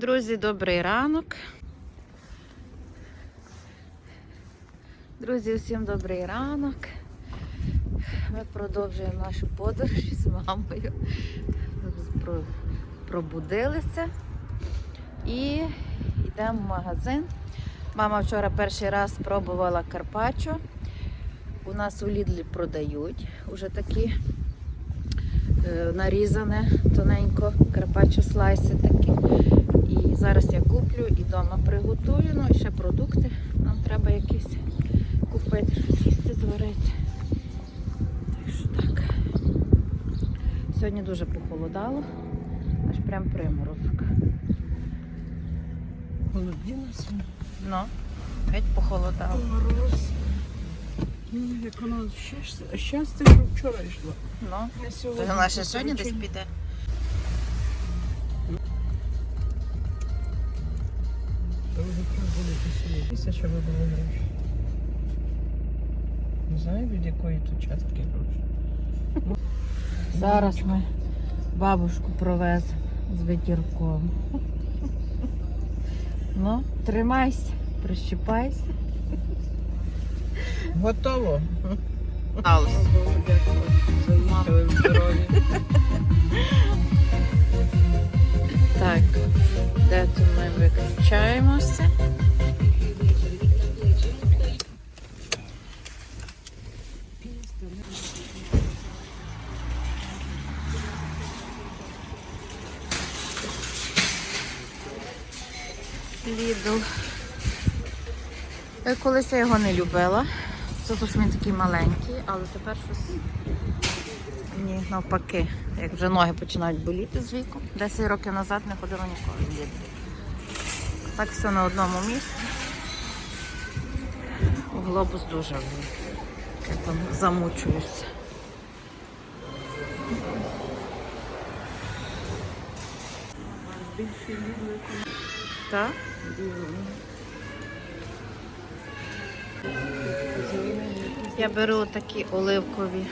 Друзі, добрий ранок. Друзі, всім добрий ранок. Ми продовжуємо нашу подорож з мамою. Пробудилися і йдемо в магазин. Мама вчора перший раз пробувала карпаччо. У нас у Лідлі продають уже такі е, нарізане тоненько карпаччо слайси такі. І зараз я куплю і вдома приготую. Ну і ще продукти. Нам треба якісь купити, щось їсти зварити. Так що так. Сьогодні дуже похолодало, аж прям приморозок. Холодилося. Ну, геть похолодало. Мороз. Ну, як воно щастя, що вчора йшло. Ну, то сьогодні. вона ще сьогодні десь піде. Були посилі. Тисяча вибили гроші. Не знаю, від якої тут частки гроші. Зараз ми бабушку провеземо з ветірком. Ну, тримайся, прищипайся. Готово. Здоров'я. Так, де то ми виключаємося? Колись я його не любила. Тому що він такий маленький, але тепер щось ні, навпаки. Як вже ноги починають боліти з віком. 10 років назад не ходила ніколи Лідл. Так все на одному місці. Глобус дуже я там замучуюся. Так? Я беру такі оливкові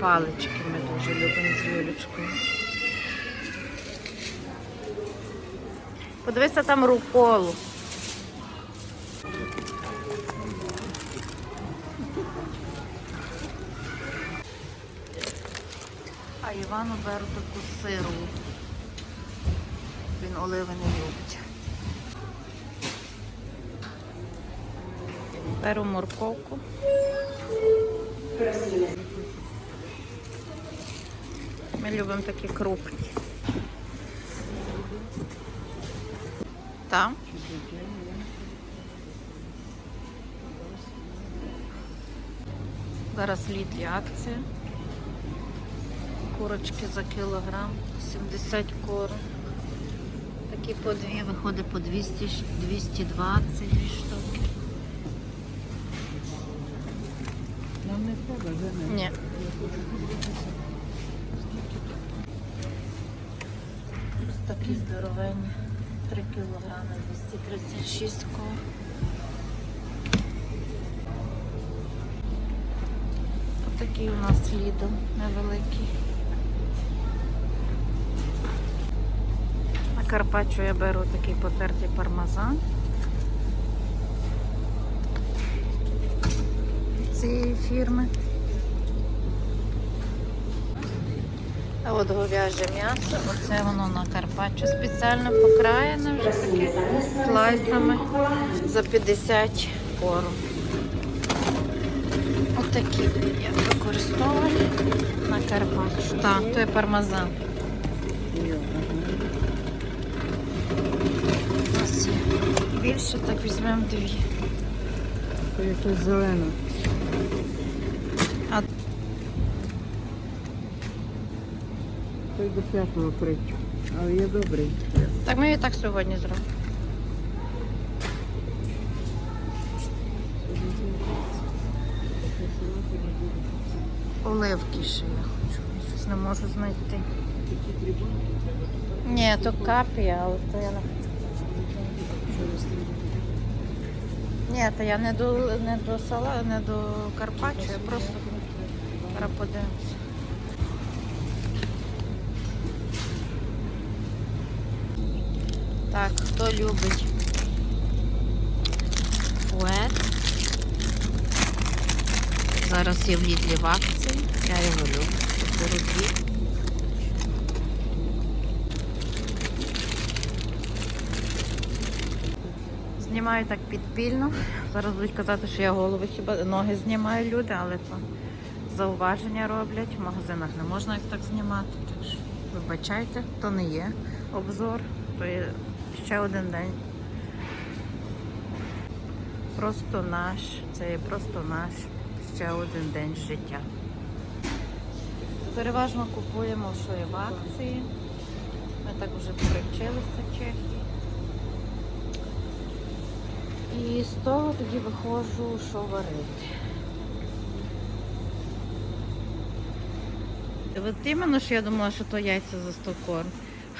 палички, ми дуже любимо з Юлічкою. Подивися там руколу. А Івану беру таку сиру. Він оливи не любить. Беру морковку. Ми любимо такі крупні. Так. Зараз в Лідлі акція. Курочки за кілограм, 70 кор. Такі по дві виходить по 200, ш- 220 дві штуки. Нам не треба, Женя. Ні. Ось такі здоровенні. 3 кілограми 236 кор. Отакий у нас лідо невеликий. На Карпаччо я беру такий потертий пармезан. Цієї фірми. А от говяже м'ясо, оце воно на Карпаччо спеціально покраєне вже таке слайсами за 50 корм. Отакі я використовую на Карпаччо. Так, то є пармезан. Є. Більше так візьмемо дві. Це якесь зелене. А Той до п'ятого кричу. Але є добрий. так ми і так сьогодні зробимо. Оливки ще я хочу. Щось не можу знайти. Ні, то капія, але то я не хочу. Ні, то я не до не до сала, не до Карпаччо, я просто зараз подивимося. Так, хто любить фует. Зараз є в Лідлі в акції. Я його люблю. 42. Знімаю так підпільно. Зараз будуть казати, що я голови хіба ноги знімаю люди, але то зауваження роблять. В магазинах не можна їх так знімати. Що вибачайте, то не є обзор, то є ще один день. Просто наш, це є просто наш ще один день життя. Переважно купуємо, що є в акції. Ми так вже привчилися в Чехії. І з того тоді виходжу, що варити. От іменно, що я думала, що то яйця за 100 корм.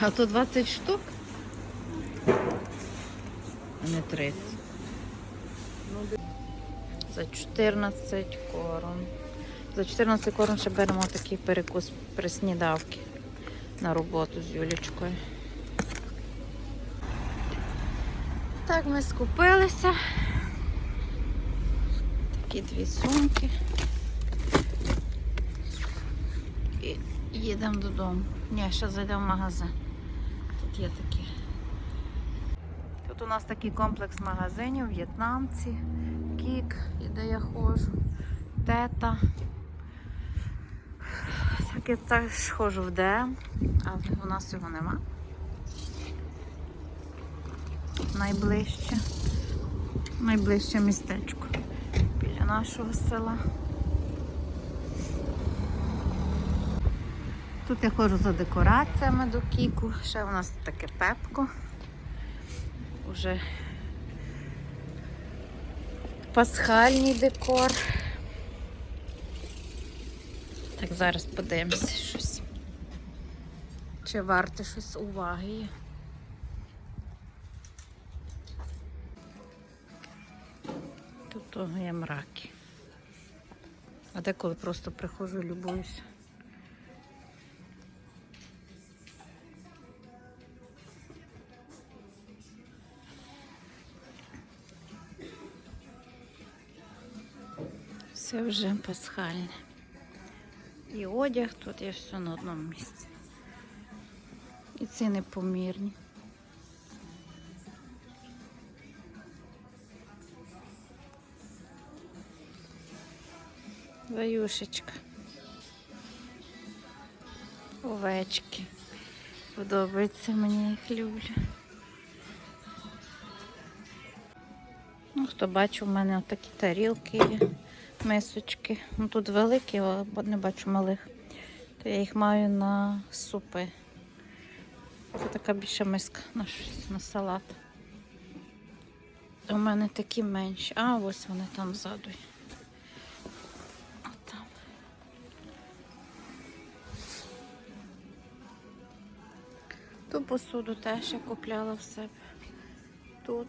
А то 20 штук, а не 30. За 14 корм. За 14 корм ще беремо такий перекус при снідавки на роботу з Юлічкою. Так, ми скупилися. Такі дві сумки. І їдемо додому. Ні, ще зайдемо в магазин. Тут є такі. Тут у нас такий комплекс магазинів, в'єтнамці, кік, і де я ходжу, тета. Так я теж ходжу в ДМ, але у нас його нема. Найближче. Найближче містечко біля нашого села. Тут я ходжу за декораціями до кіку. Ще у нас таке пепко. Уже пасхальний декор. Так, зараз подивимося щось. Чи варте щось уваги. Тут того є мраки. А деколи просто приходжу і любуюся. Все вже пасхальне. І одяг тут є все на одному місці. І ціни помірні. Ваюшечка. Овечки. Подобається мені їх люблю. Ну, хто бачив, у мене такі тарілки є, мисочки. Ну, тут великі, але не бачу малих. То я їх маю на супи. Це така більша миска на щось, на салат. У мене такі менші. А, ось вони там ззаду. Отам. Ту посуду теж я купляла в себе. Тут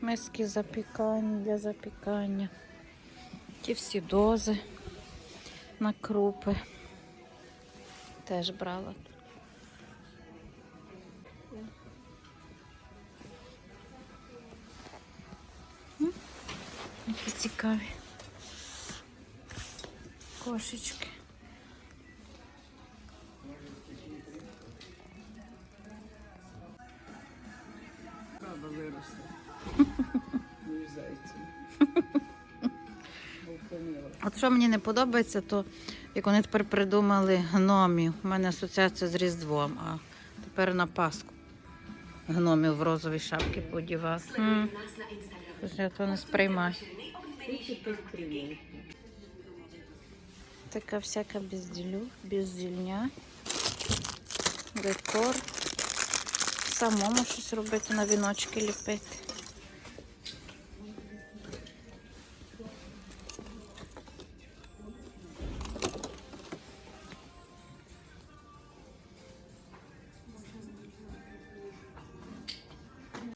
миски запікання для запікання. Ті всі дози на крупи. Теж брала Які цікаві. Кошечки. Що мені не подобається, то як вони тепер придумали гномів. У мене асоціація з Різдвом, а тепер на Пасху. Гномів в розовій шапки подівали. Я то не сприймаю. Така всяка безділю, бездільня, декор. Самому щось робити на віночки ліпити.